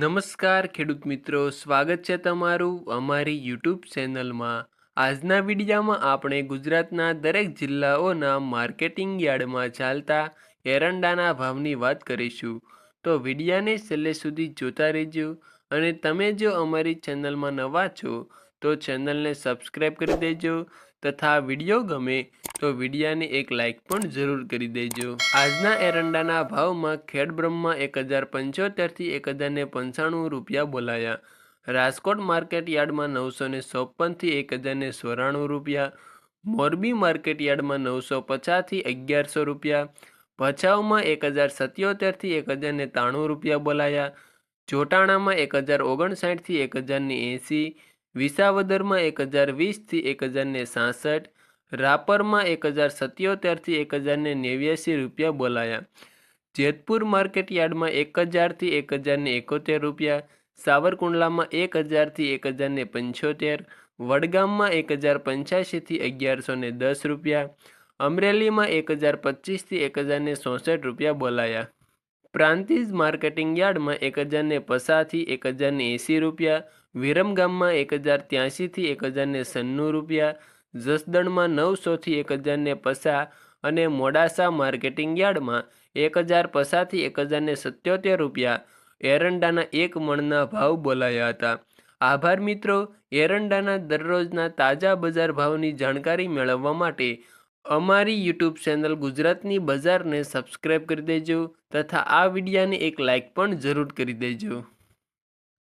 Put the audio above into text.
નમસ્કાર, ખેડૂત મિત્રો. સ્વાગત છે તમારું અમારી યુટ્યુબ ચેનલમાં. આજના વિડીયામાં આપણે ગુજરાતના દરેક જિલ્લાઓના માર્કેટિંગ યાર્ડમાં ચાલતા એરંડાના ભાવની વાત કરીશું. તો વિડીયાને છેલ્લે સુધી જોતા રહેજો અને તમે જો અમારી ચેનલમાં નવા છો તો ચેનલને સબસ્ક્રાઈબ કરી દેજો તથા વીડિયો ગમે તો વિડીયાને એક લાઈક પણ જરૂર કરી દેજો. આજના એરંડાના ભાવમાં ખેડ બ્રહ્મા એક હજાર પંચોતેરથી એક હજારને પંચાણું રૂપિયા બોલાયા. રાજકોટ માર્કેટ યાર્ડમાં નવસો ને ચોપનથી એક હજારને ચોરાણું રૂપિયા. મોરબી માર્કેટ યાર્ડમાં નવસો પચાસથી અગિયારસો રૂપિયા. ભચાઉમાં એક હજાર સત્યોતેરથી એક હજારને ત્રાણું રૂપિયા બોલાયા. જોટાણામાં એક હજાર ઓગણસાઠથી એક હજારની એંસી. વિસાવદરમાં એક હજાર વીસથી એક હજારને સાસઠ, રાપરમાં એક હજાર સત્યોતેરથી એક હજારને નેવ્યાસી રૂપિયા બોલાયા. જેતપુર માર્કેટ યાર્ડમાં એક હજારથી એક હજારને એકોતેર રૂપિયા, સાવરકુંડલામાં એક હજારથી એક હજારને પંચોતેર, વડગામમાં એક હજાર પંચ્યાસીથી અગિયારસો દસ રૂપિયા, અમરેલીમાં એક હજાર પચીસથી એક હજારને ચોસઠ રૂપિયા બોલાયા. પ્રાંતિજ માર્કેટિંગ યાર્ડમાં એક હજારને પચાસથી એક હજારને એંસી રૂપિયા વિરમગામમાં એક હજાર ત્યાંસીથી એક હજારને સન્નું રૂપિયા, જસદણમાં નવસોથી એક હજારને પચાસ અને મોડાસા માર્કેટિંગ યાર્ડમાં એક હજાર પચાસથી એક હજારને સત્યોતેર રૂપિયા, એરંડાના એક મણના ભાવ બોલાયા હતા. આભાર મિત્રો, એરંડાના દરરોજના તાજા બજાર ભાવની જાણકારી મેળવવા માટે અમારી યુટ્યુબ ચેનલ ગુજરાતની બજારને સબસ્ક્રાઈબ કરી દેજો તથા આ વિડીયાને એક લાઈક પણ જરૂર કરી દેજો.